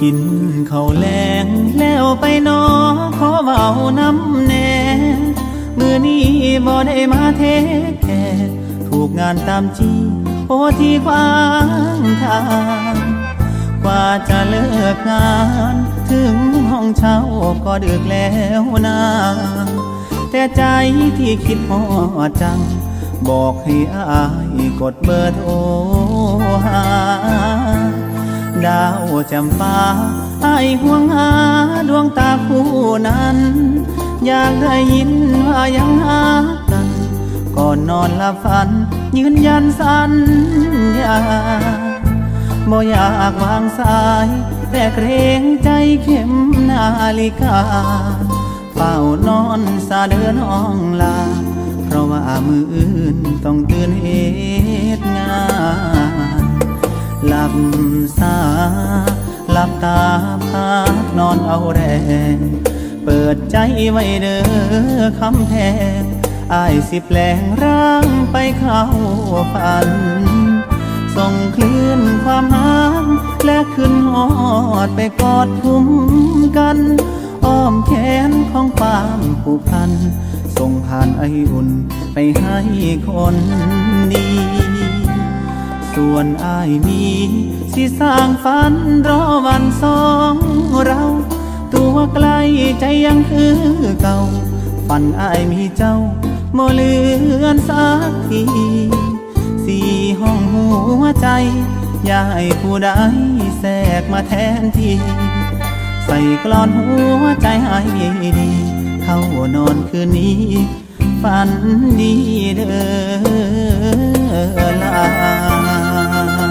กินข้าวแรงแล้วไปนอขอเบาน้ำแน่มือนี้บ่ได้มาเทแค่ถูกงานตามจีโอที่ขวางทางกว่าจะเลิกงาน ถึงห้องเช่าก็ดึกแล้วนาแต่ใจที่คิดพอจัง บอกให้อายกดเบอร์โทรหา ดาวจำปาไอห่วงหาดวงตาคู่นั้น อยากได้ยินว่ายังหากันก่อนนอนหลับฝัน ยืนยันสัญญาบ่อยากวางสาย แต่เกรงใจเข็มนาฬิกาเฝ้านอนสาเดินห้องลา เพราะว่ามืออื่นต้องตื่นเหตุงานหลับสา หลับตาพักนอนเอาแรง เปิดใจไว้เด้อคำแพงอายสิแปลงร่างไปเข้าฝัน ส่งคลื่นความหางและขึ้นหอดไปกอดคุ้มกัน อ้อมแขนของความผูกพัน ส่งผ่านไออุ่นไปให้คนด ส่วนอายมี สิสร้างฝันรอวันสองเรา ตัวไกลใจยังคือเก่า ฝันอายมีเจ้าโมเลือนสักทีสี่ห้องหัวใจยาให้ผู้ใดแทรกมาแทนที่ใส่กลอนหัวใจให้ดี เข้านอนคืนนี้ ฝันดีเด้อ